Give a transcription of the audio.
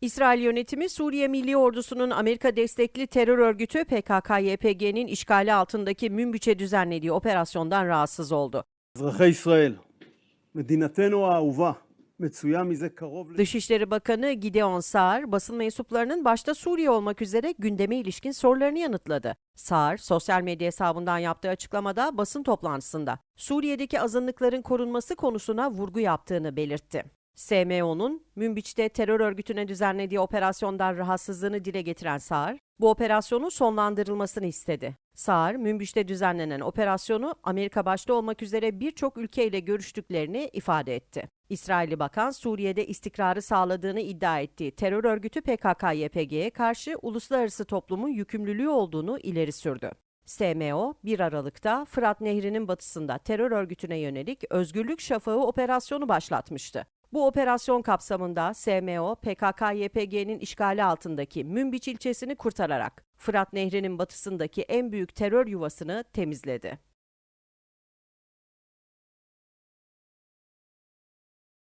İsrail yönetimi Suriye Milli Ordusu'nun Amerika destekli terör örgütü PKK-YPG'nin işgali altındaki Münbiç'e düzenlediği operasyondan rahatsız oldu. Dışişleri Bakanı Gideon Saar, basın mensuplarının başta Suriye olmak üzere gündeme ilişkin sorularını yanıtladı. Saar, sosyal medya hesabından yaptığı açıklamada basın toplantısında Suriye'deki azınlıkların korunması konusuna vurgu yaptığını belirtti. SMO'nun Münbiç'te terör örgütüne düzenlediği operasyondan rahatsızlığını dile getiren Saar, bu operasyonun sonlandırılmasını istedi. Saar, Münbiç'te düzenlenen operasyonu Amerika başta olmak üzere birçok ülkeyle görüştüklerini ifade etti. İsrailli bakan Suriye'de istikrarı sağladığını iddia ettiği terör örgütü PKK-YPG'ye karşı uluslararası toplumun yükümlülüğü olduğunu ileri sürdü. SMO, 1 Aralık'ta Fırat Nehri'nin batısında terör örgütüne yönelik Özgürlük Şafağı operasyonu başlatmıştı. Bu operasyon kapsamında SMO, PKK-YPG'nin işgali altındaki Münbiç ilçesini kurtararak Fırat Nehri'nin batısındaki en büyük terör yuvasını temizledi.